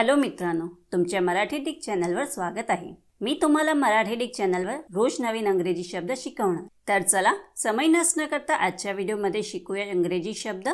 Hello मित्रांनो तुमच्या Marathi Dick चॅनलवर स्वागत आहे. मी तुम्हाला मराठी डिक चॅनलवर रोज नवीन अंग्रेजी शब्द शिकवणार. तर चला समय नसणं करता आजच्या व्हिडिओमध्ये शिकूया इंग्रजी शब्द.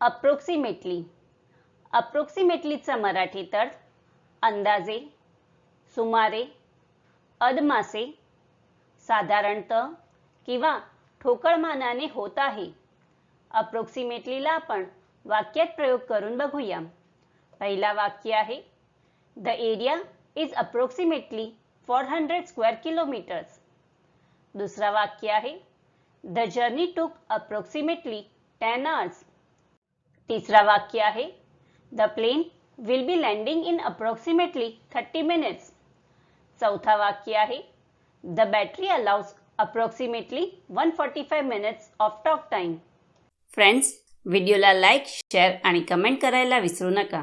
अप्रोक्सिमेटली अप्रोक्सिमेटलीचा मराठी तर अंदाजे सुमारे अदमासे साधारणतः किंवा ठोकळमानाने होत आहे. अप्रोक्सिमेटलीला आपण वाक्यात प्रयोग करून बघूया. पहिला वाक्य आहे. The area is approximately four hundred square kilometres दुसरा वाक्य आहे. The journey took approximately ten hours तिसरा वाक्य आहे. The plane will be landing in approximately thirty minutes चौथा वाक्य आहे. The battery allows approximately one forty five minutes of talk time friends व्हिडिओला लाईक शेअर आणि कमेंट करायला विसरू नका.